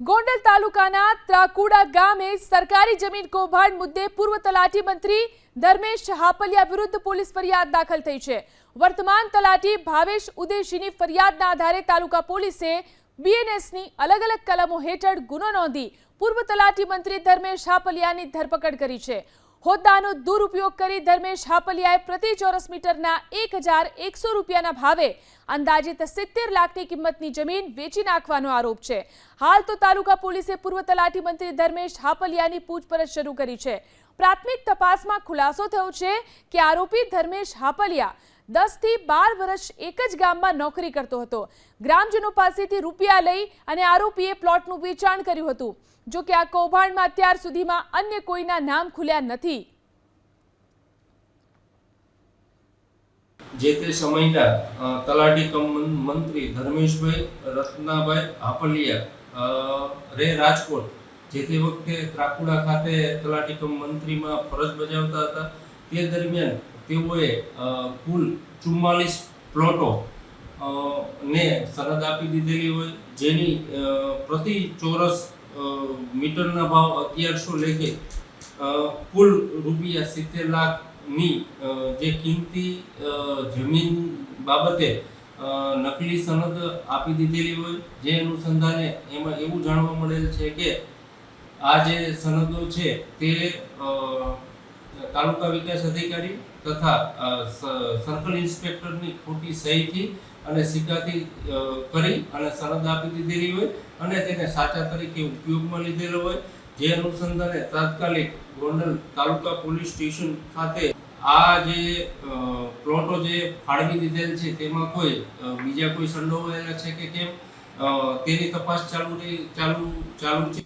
ગોંડલ તાલુકાના ત્રાકુડા ગામે સરકારી જમીન કૌભાંડ મુદ્દે પૂર્વ તલાટી મંત્રી ધર્મેશ હાપલિયા વિરુદ્ધ પોલીસ ફરિયાદ દાખલ થઈ છે. વર્તમાન તલાટી ભાવેશ ઉદેશીની ફરિયાદના આધારે તાલુકા પોલીસે બીએનએસની અલગ અલગ કલમો હેઠળ ગુનો નોંધી પૂર્વ તલાટી મંત્રી ધર્મેશ હાપલિયાની ધરપકડ કરી છે. હોદ્દાનો દુરુપયોગ કરી ધર્મેશ હાપલિયાએ પ્રતિ ચોરસ મીટરના એક હજાર એકસો રૂપિયાના ભાવે અંદાજિત સિત્તેર લાખની કિંમતની જમીન વેચી નાખવાનો આરોપ છે. હાલ તો તાલુકા પોલીસે પૂર્વ તલાટી મંત્રી ધર્મેશ હાપલિયાની પૂછપરછ શરૂ કરી છે. પ્રાથમિક તપાસમાં ખુલાસો થયો છે કે આરોપી ધર્મેશ હાપલિયા દસથી બાર વર્ષ એક જ ગામમાં નોકરી કરતો હતો. ગ્રામજનો પાસેથી રૂપિયા લઈ અને આરોપીએ પ્લોટનું વેચાણ કર્યું હતું. જો કે આ કૌભાંડમાં અત્યાર સુધીમાં અન્ય કોઈના નામ ખુલ્યા નથી. જે તે સમયના તલાટી કમ મંત્રી ધર્મેશભાઈ રત્નાભાઈ હાપલિયા રે રાજકોટ, જે તે વખતે ત્રાકુડા ખાતે તલાટી કમ મંત્રીમાં ફરજ બજાવતા હતા. તે દરમિયાન તેઓએ કુલ ચુમ્માલીસ પ્લોટો ને સરહદ આપી દીધેલી હોય, જેની પ્રતિ ચોરસ મીટરના ભાવ અગિયારસો લેખે કુલ રૂપિયા સિત્તેર લાખની જે કિંમતી જમીન બાબતે નકલી સનદ આપી દીધેલી હોય, જે અનુસંધાને એમાં એવું જાણવા મળેલ છે કે, આ જે સનદો છે તે તાલુકા વિકાસ અધિકારી તથા સર્કલ ઇન્સ્પેક્ટરની ખોટી સહીથી અને સિક્કાથી કરી અને સનદ આપી દીધેલી હોય અને તેને સાચા તરીકે ઉપયોગમાં લીધેલો હોય. જે અનુસંધાને તાત્કાલિક ગોંડલ તાલુકા પોલીસ સ્ટેશન ખાતે આ જે પ્લોટો જે ફાળવી દીધેલ છે તેમાં કોઈ બીજા કોઈ સંડોવાયેલા છે કે કેમ? તેની તપાસ ચાલુ ચાલુ ચાલુ છે.